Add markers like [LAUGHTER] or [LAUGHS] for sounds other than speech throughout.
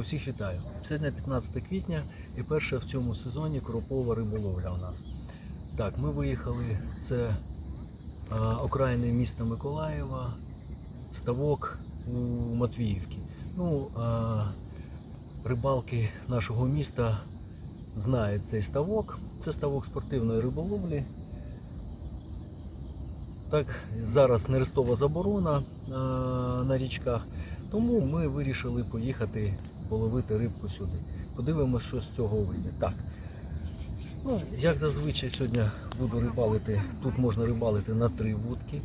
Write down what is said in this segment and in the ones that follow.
Усіх вітаю. Сьогодні 15 квітня і перша в цьому сезоні кропова риболовля у нас. Так, ми виїхали. Це а, окраїни міста Миколаєва, ставок у Матвіївці. Ну, а, рибалки нашого міста знають цей ставок. Це ставок спортивної риболовлі. Так, зараз нерестова заборона а, на річках. Тому ми вирішили поїхати половити рибку сюди. Подивимося, що з цього вийде. Так. Ну, як зазвичай сьогодні буду рибалити, тут можна рибалити на три вудки.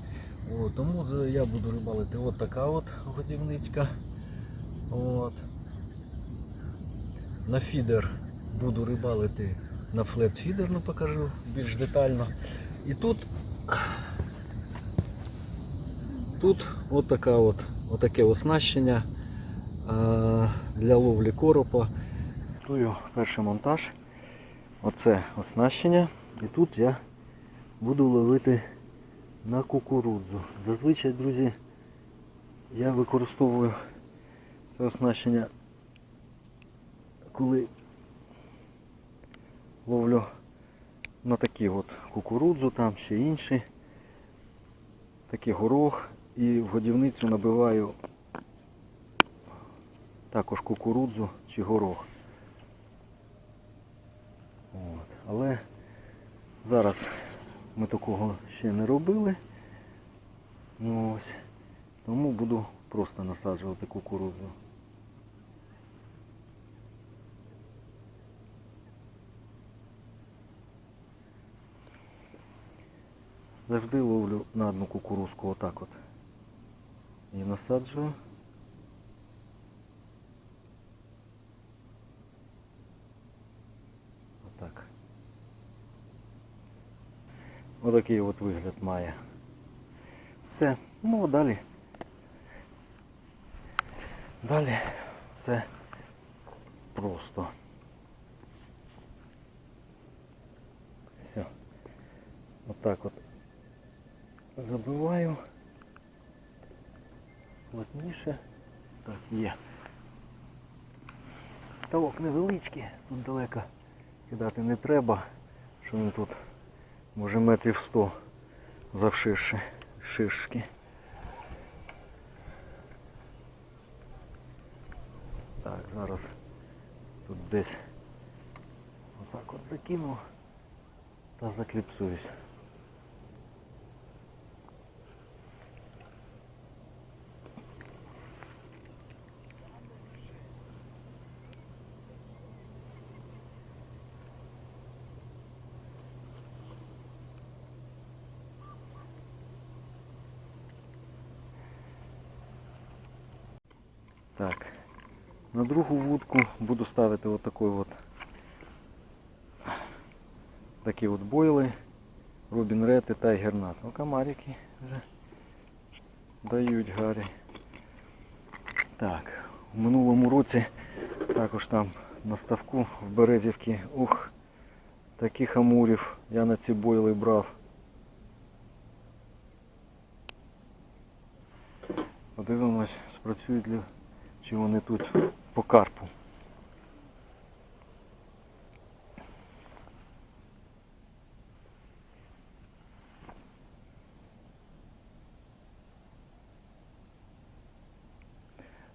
О, тому я буду рибалити от така от годівницька. От. На фідер буду рибалити на флет фідер, ну покажу більш детально. І тут Тут от така от, отаке оснащення для ловлі коропа. Готую перший монтаж. Оце оснащення. І тут я буду ловити на кукурудзу. Зазвичай, друзі, я використовую це оснащення, коли ловлю на такі от кукурудзу, там ще інші. Такий горох і в годівницю набиваю також кукурудзу чи горох. От. Але зараз ми такого ще не робили. Ну, ось. Тому буду просто насаджувати кукурудзу. Завжди ловлю на одну кукурузку отак от. І насаджую. Отак. Отакий от вигляд має. Все. Ну а далі. Далі все просто. Все. Отак от забиваю плотніше. Так, є. Ставок невеличкий, тут далеко кидати не треба, що він тут може метрів 100 завширши шишки. Так, зараз тут десь отак от закинув та закліпсуюсь. Так. На другу вудку буду ставити от такий от такі от бойли. Рубін Ред і Тайгер Нат. Ну, комарики вже дають гарі. Так, у минулому році також там на ставку в Березівці, ух, таких амурів я на ці бойли брав. Подивимось, спрацюють ли чи вони тут по карпу.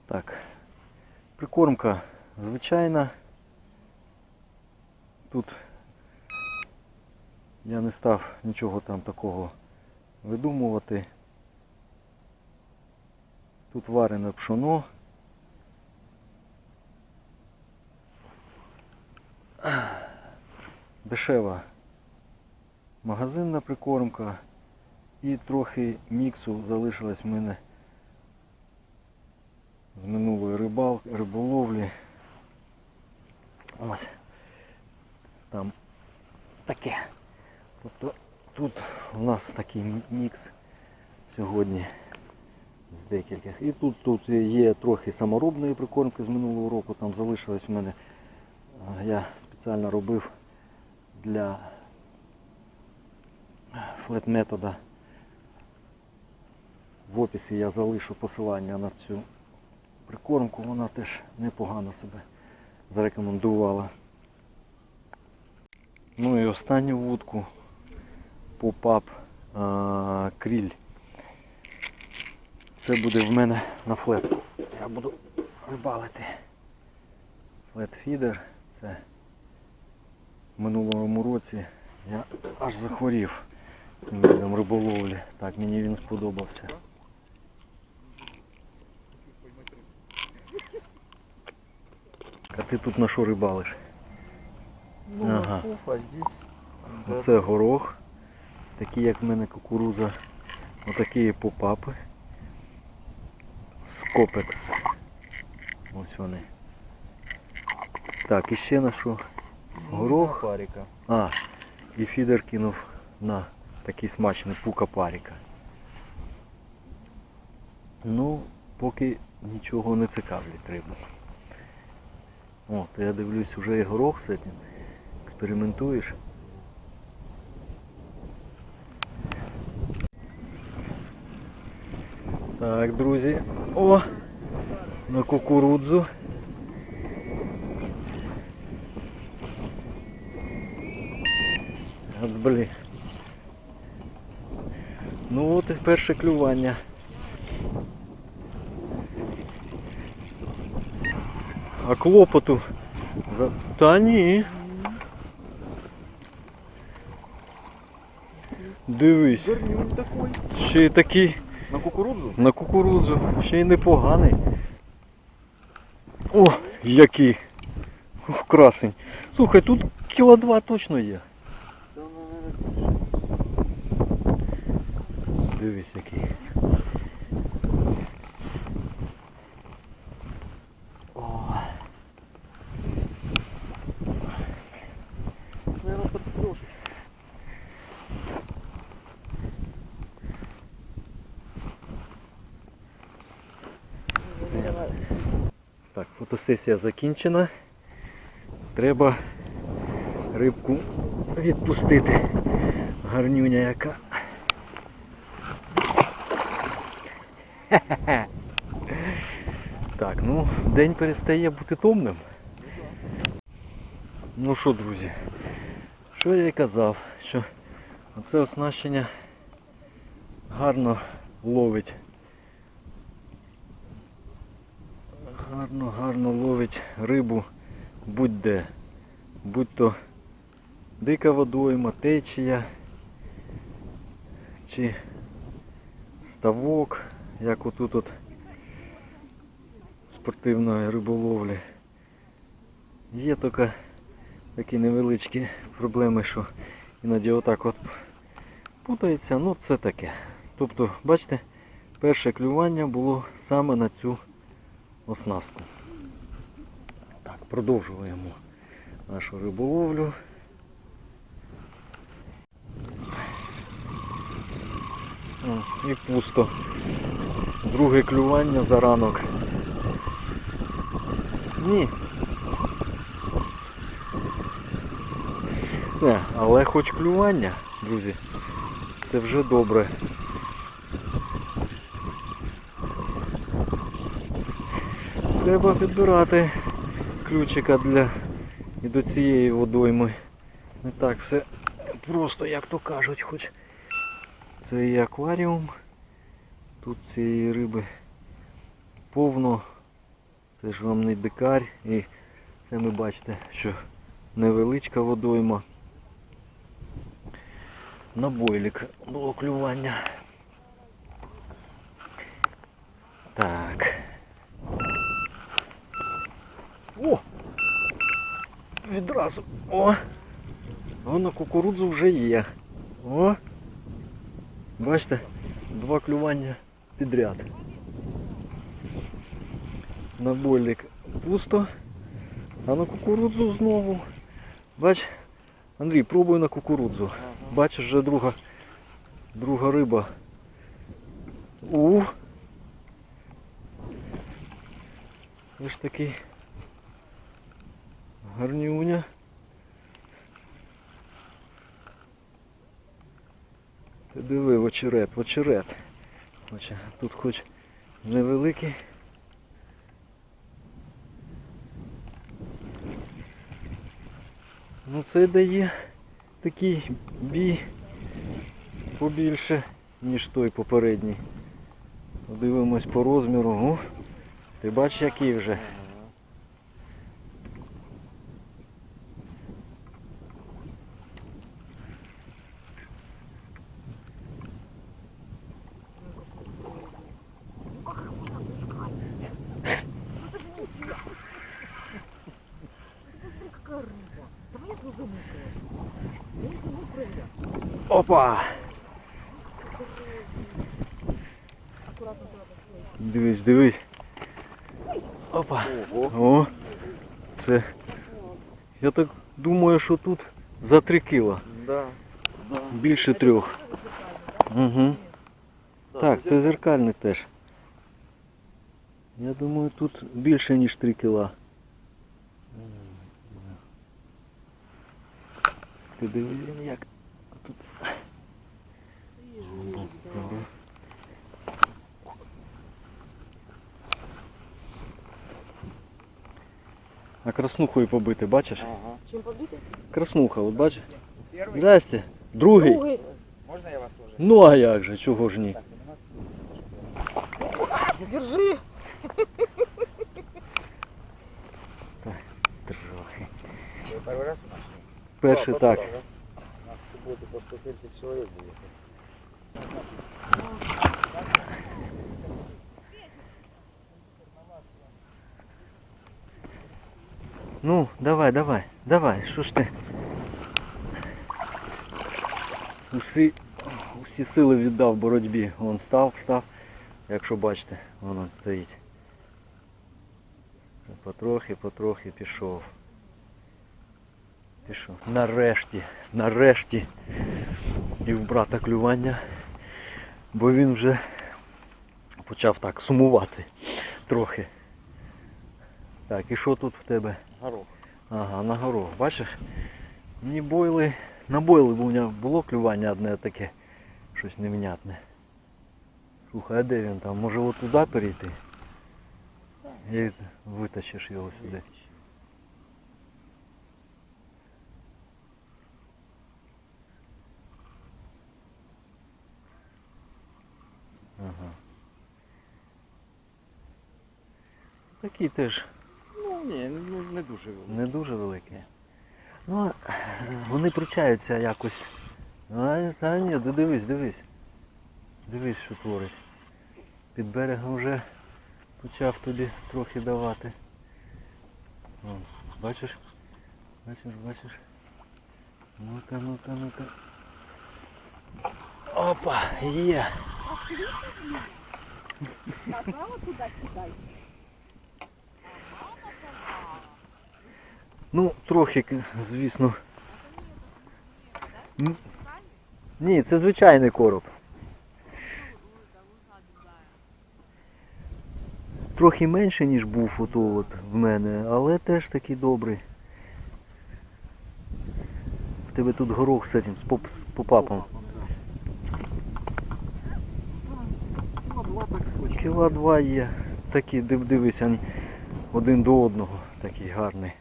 Так, прикормка звичайна. Тут я не став нічого там такого видумувати. Тут варене пшоно. Дешева магазинна прикормка і трохи міксу залишилось в мене з минулої рибал, риболовлі. Ось. Там таке. Тобто тут у нас такий мікс сьогодні з декількох. І тут, тут є трохи саморобної прикормки з минулого року, там залишилось в мене. Я спеціально робив для флет метода. В описі я залишу посилання на цю прикормку, вона теж непогано себе зарекомендувала. Ну і останню вудку попап кріль. Це буде в мене на флетку. Я буду рибалити. Флетфідер. Це минулому році я аж захворів цим видом риболовлі. Так, мені він сподобався. А ти тут на що рибалиш? Ну, Ага. а здесь... Оце горох, такі як в мене кукуруза, отакі попапи. Скопекс. Ось вони. Так, і ще на що? Горох. Парика. А, і фідер кинув на такий смачний пука паріка. Ну, поки нічого не цікавлять рибу. О, то я дивлюсь, вже і горох з цим. Експериментуєш. Так, друзі. О! На кукурудзу. От блін. Ну от і перше клювання. А клопоту. Та ні. Дивись, ще й такий На кукурузу? на кукурудзу, ще й непоганий. О, який. Ух, красень. Слухай, тут кіло два точно є. Да, наверное, Дивись який. Так, фотосесія закінчена. Треба рибку відпустити. Гарнюня яка. Так, ну, день перестає бути томним. Ну що, друзі, що я і казав, що це оснащення гарно ловить гарно, гарно ловить рибу будь-де. Будь то дика водойма, течія чи ставок, як отут от спортивної риболовлі. Є тільки такі невеличкі проблеми, що іноді отак от путається, ну це таке. Тобто, бачите, перше клювання було саме на цю оснастку. Так, продовжуємо нашу риболовлю. І пусто. Друге клювання за ранок. Ні. Не, але хоч клювання, друзі, це вже добре. Треба підбирати ключика для і до цієї водойми. Не так все просто, як то кажуть, хоч це і акваріум. Тут цієї риби повно. Це ж вам не дикарь. І це ми бачите, що невеличка водойма. На бойлік було клювання. Так. О! Відразу. О! О, на кукурудзу вже є. О! Бачите, два клювання підряд. На бойлік пусто, а на кукурудзу знову. Бач, Андрій, пробуй на кукурудзу. Бачиш, вже друга, друга риба. У. Ось такий гарнюня. Ти диви, в очерет, в очерет. Ну, Хоча тут хоч невеликий. Ну це дає такий бій побільше, ніж той попередній. Подивимось по розміру. О, ти бачиш який вже. Опа! Дивись, дивись. Опа. О, це. Я так думаю, що тут за 3 кіла. Да. Більше трьох. Угу. Так, це зеркальник теж. Я думаю, тут більше ніж 3 кіла. Ти дивись, як тут. Ага. А краснухою побити, бачиш? Ага. Чем побитый? Краснуха, от бачиш? Первый? Здрасте. Другий. Другой. Можно я вас тоже? Ну а як же, чого ж ні? Так, ну, скажу. Держи. Трохи. Вы первый раз у нас? Перший так. У нас в субботу по 170 человек будет. Ну, давай, давай, давай, що ж ти? Усі, усі сили віддав боротьбі. Вон став, став. Якщо бачите, вон він стоїть. Потрохи, потрохи пішов. Пішов. Нарешті, нарешті. І в брата клювання. Бо він вже почав так сумувати трохи. Так, і що тут в тебе? Горох. Ага, на горох. Бачиш? Ні бойли. На бойли у мене було клювання одне таке. Щось невнятне. Слухай, а де він там? Може от туди перейти? І витащиш його сюди. Ага. Такий теж ні, ну не дуже великий. не дуже великі. Ну, вони пручаються якось. А, та ні, дивись, дивись. Дивись, що творить. Під берегом вже почав тобі трохи давати. Вон, бачиш? Бачиш, бачиш? Ну-ка, ну-ка, ну-ка. Опа, є. Нажала туда кидай. Ну, трохи, звісно. Ні, це звичайний короб. Трохи менше, ніж був ото от в мене, але теж такий добрий. В тебе тут горох з цим, з поп- з попапом. Кіла два є. Такі, див- дивись, один до одного. Такий гарний.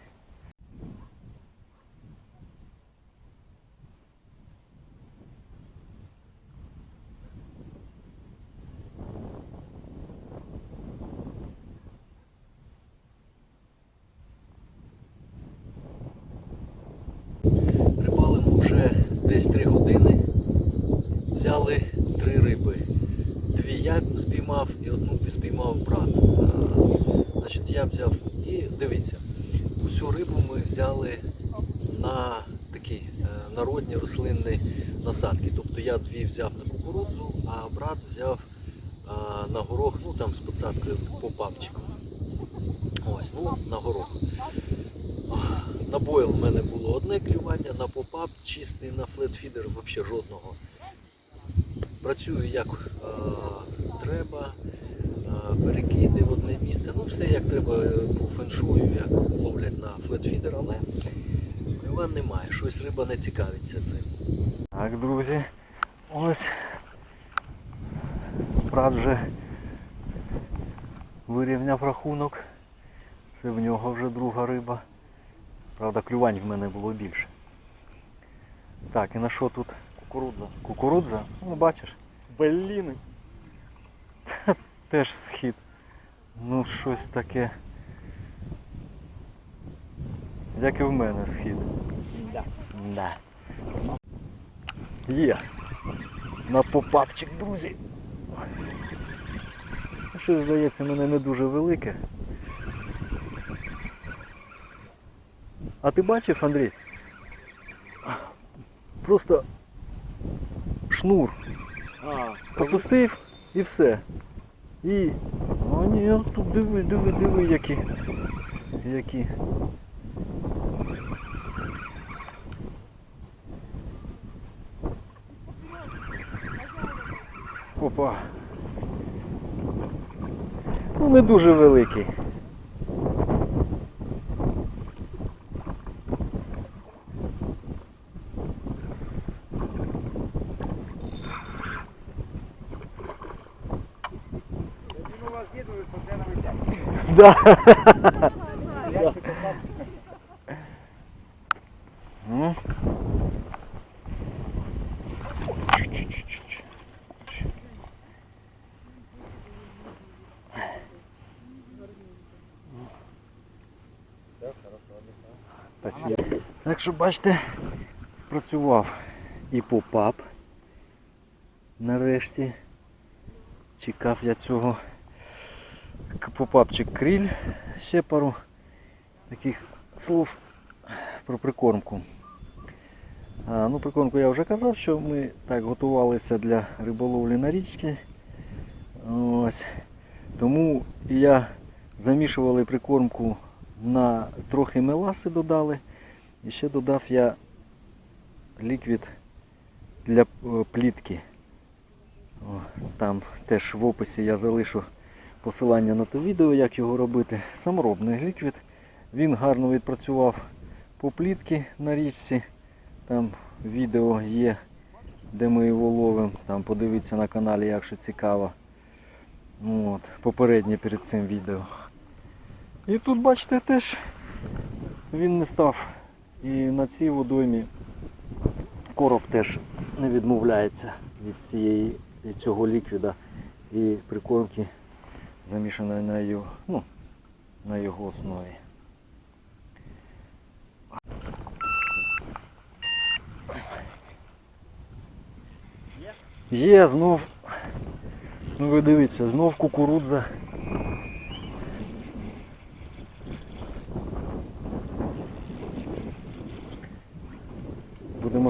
Рибалимо вже десь 3 години. Взяли три риби. Дві я спіймав і одну спіймав брат. А, Значить, я взяв і дивіться, усю рибу ми взяли на такі е, народні рослинні насадки. Тобто я дві взяв на кукурудзу, а брат взяв а, на горох, ну там з подсадкою по папчику. Ось, ну, на горох. На бойл в мене було одне клювання, на попап чистий, на флетфідер взагалі жодного. Працюю як е, треба, е, перекиди в одне місце. Ну все як треба по феншую, як ловлять на флетфідер, але клювань немає, щось риба не цікавиться цим. Так, друзі, ось брат вже вирівняв рахунок. Це в нього вже друга риба. Правда, клювань в мене було більше. Так, і на що тут? Кукурудза. Кукурудза? Ну, бачиш, Блін. теж схід. Ну, щось таке. Як і в мене схід. Да. Да. Є. На попапчик, друзі. Щось здається, мене не дуже велике. А ти бачив, Андрій? Просто шнур. А, Пропустив і все. І. О, ні, тут диви, диви, диви, які. Які. Опа. Ну не дуже великий. Да. Ну. Чуть-чуть-чуть. Так, хорошо, отдихав. Спасибо. Так що бачите, спрацював і попап. Нарешті. Чекав я цього попапчик криль. Ще пару таких слов про прикормку. А, ну, прикормку я вже казав, що ми так готувалися для риболовлі на річці. Ось. Тому я замішували прикормку на трохи меласи додали. І ще додав я ліквід для е, плітки. О, там теж в описі я залишу посилання на те відео, як його робити. Саморобний ліквід. Він гарно відпрацював по плітки на річці. Там відео є, де ми його ловимо. Там подивіться на каналі, якщо цікаво. От, попереднє перед цим відео. І тут, бачите, теж він не став. І на цій водоймі короб теж не відмовляється від цієї від цього ліквіда і прикормки замішаної на його, ну, на його основі. Є знов. Ну ви дивіться, знов кукурудза.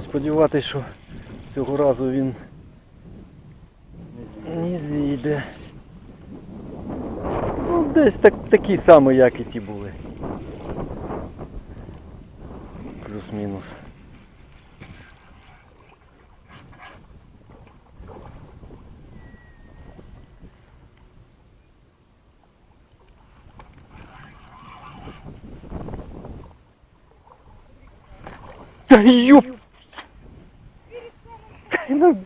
Сподіватися, що цього разу він не зійде. Ну, десь так, такий самий, як і ті були. Плюс-мінус. Та йоп! Та ну,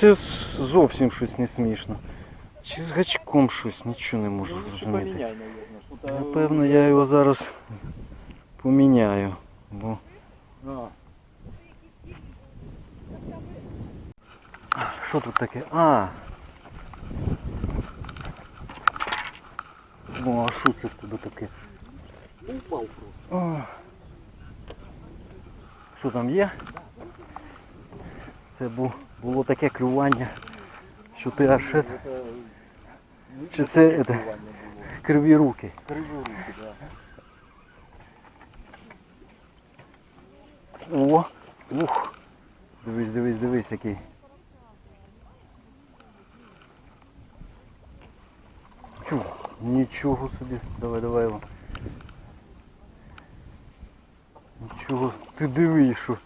Це зовсім щось не смішно. Чи з гачком щось, нічого не можу зрозуміти. Поміняй, наверное. Напевно, я його зараз поміняю. Бо... Що тут таке? А! О, а що це в тебе таке? упав просто. Що там є? Це бу- було таке клювання, що ти аж Чи це, це, криві руки. Криві руки, да. О! Ух! Дивись, дивись, дивись який. Чу, нічого собі. Давай, давай його. Нічого. Ти диви, що.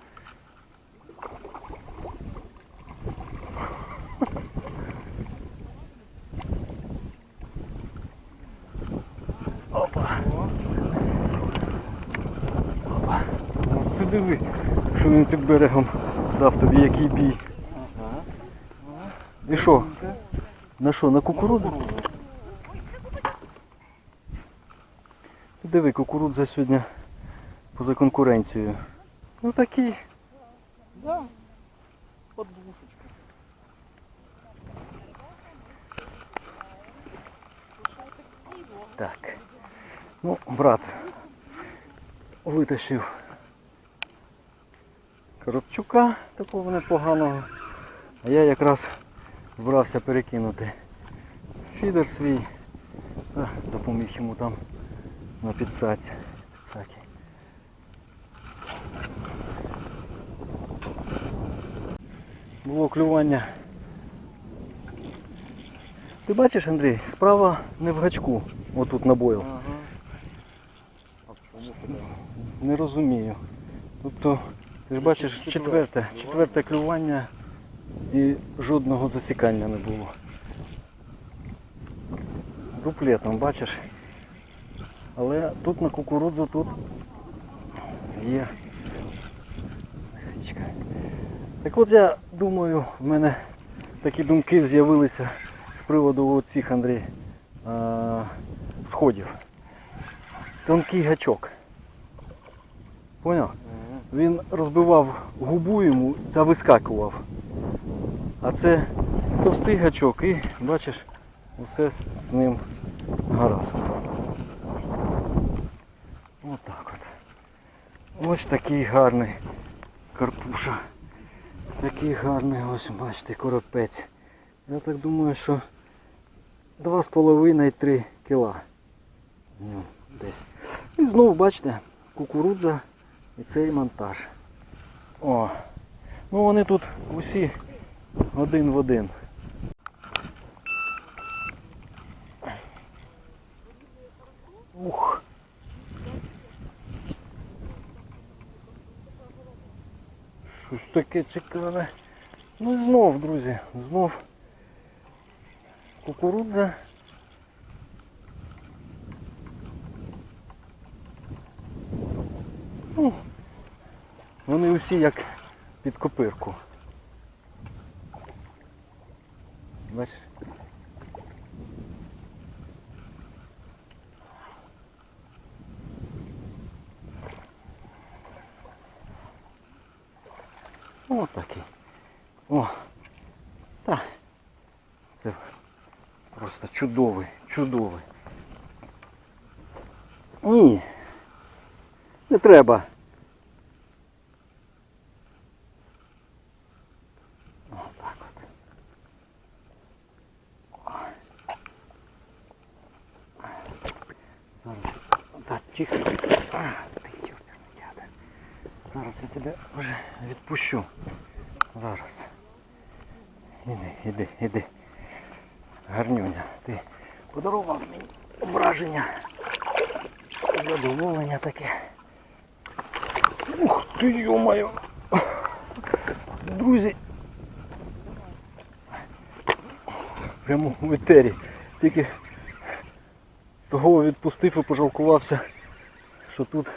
Диви, що він під берегом дав тобі який бій. Ага. І що? На що, на кукурудзу? Диви, кукурудза сьогодні поза конкуренцією. Ну такий Да. Подушечка. Так. Ну, брат витащив коробчука такого непоганого. А я якраз збирався перекинути фідер свій. А, допоміг йому там на підсадці. Було клювання. Ти бачиш, Андрій, справа не в гачку, отут на бойл. Ага. Не розумію. Тобто, ти ж бачиш, четверте, четверте клювання і жодного засікання не було. Дуплетом, бачиш? Але тут на кукурудзу тут є січка. Так от я думаю, в мене такі думки з'явилися з приводу цих Андрій сходів. Тонкий гачок. Поняв? Він розбивав губу йому та вискакував. А це товстий гачок і бачиш, усе з, ним гаразд. Отак от. Ось такий гарний карпуша. Такий гарний, ось бачите, коропець. Я так думаю, що 2,5-3 кіла. Десь. І знову бачите, кукурудза і цей монтаж. О, ну вони тут усі один в один. Ух. Щось таке цікаве. Ну і знов, друзі, знов кукурудза. Ну, вони усі як під копирку. Бачиш? О, такий. О. Та. Це просто чудовий, чудовий. Ні. Не треба. Отак от. Зараз. Дядя. Зараз я тебе вже відпущу. Зараз. Іди, іди, іди. Гарнюня. Ти подарував мені враження. Задоволення таке. Ух ти йо-моє. Друзі. Прямо в етері. Тільки того відпустив і пожалкувався, що тут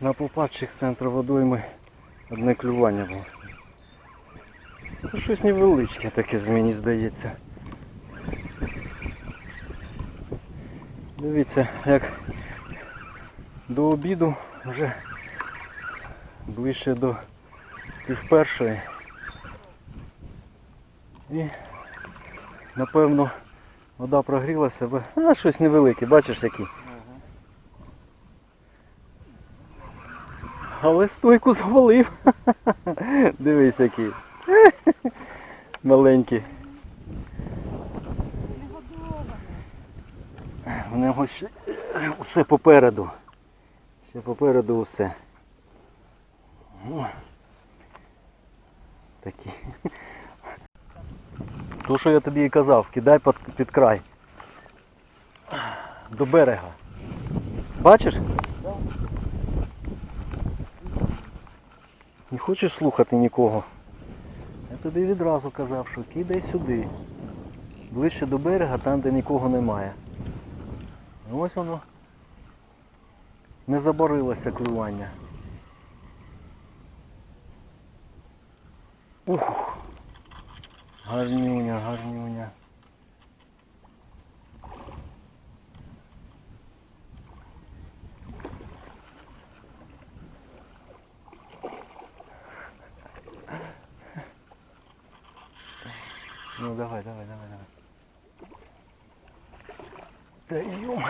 на попадчих центру водойми одне клювання було. Щось невеличке таке з мені здається. Дивіться, як до обіду вже ближче до півпершої. І напевно вода прогрілася, бо а, щось невелике, бачиш який. Але стойку звалив. [LAUGHS] Дивись який. [LAUGHS] Маленький. У нього ще усе попереду. Ще попереду усе. О. Такі. То, що я тобі і казав, кидай під, під край. До берега. Бачиш? Не хочеш слухати нікого? Я тобі відразу казав, що кидай сюди. Ближче до берега, там де нікого немає. Ось воно не заборилося клювання. Ух! Гарнюня, гарнюня. Ну давай, давай, давай, давай. Да йом.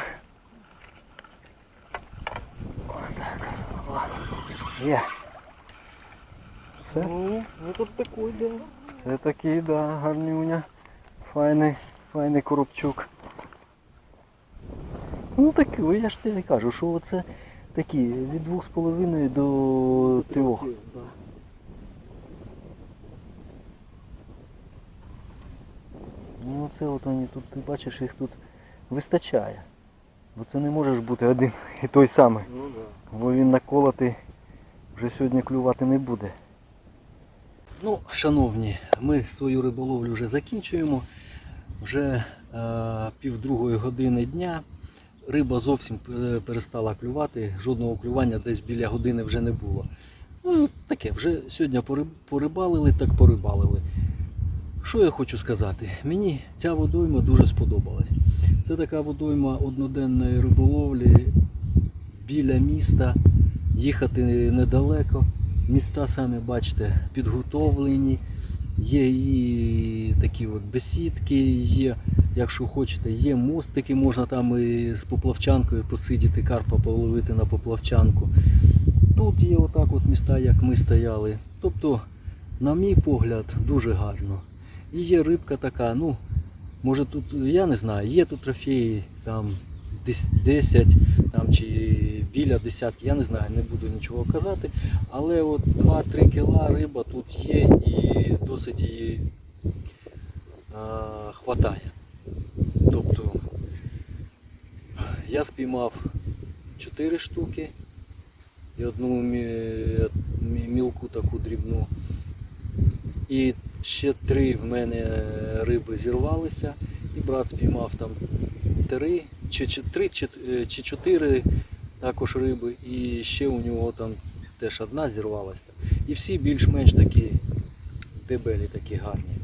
Є. Все. Ну, тут такий, да. Це такий, да, гарнюня. Файний, файний коробчук. Ну такий, я ж тобі кажу, що оце такі від 2,5 до 3. Ну це от вони тут, ти бачиш, їх тут вистачає. Бо це не може ж бути один і той самий. Ну да. Бо він наколотий вже сьогодні клювати не буде. Ну, шановні, ми свою риболовлю вже закінчуємо. Вже е, півдругої години дня. Риба зовсім е, перестала клювати, жодного клювання десь біля години вже не було. Ну, таке, вже сьогодні порибалили, так порибалили. Що я хочу сказати? Мені ця водойма дуже сподобалась. Це така водойма одноденної риболовлі біля міста. Їхати недалеко. Міста самі бачите підготовлені. Є і такі от бесідки, є, якщо хочете, є мостики, можна там і з поплавчанкою посидіти, карпа половити на поплавчанку. Тут є отак от міста, як ми стояли. Тобто, на мій погляд, дуже гарно. І є рибка така, ну, може тут, я не знаю, є тут трофеї там десь 10 там, чи біля десятки, я не знаю, не буду нічого казати. Але от 2-3 кіла риба тут є і досить її а, хватає. Тобто я спіймав 4 штуки і одну мі- мі- мілку таку дрібну. І ще три в мене риби зірвалися, і брат спіймав там три чи, три, чи, е, чи чотири також риби, і ще у нього там теж одна зірвалася. І всі більш-менш такі дебелі, такі гарні.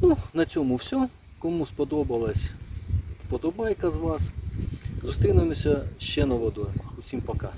Ну, на цьому все. Кому сподобалась вподобайка з вас. Зустрінемося ще на водоймах. Усім пока.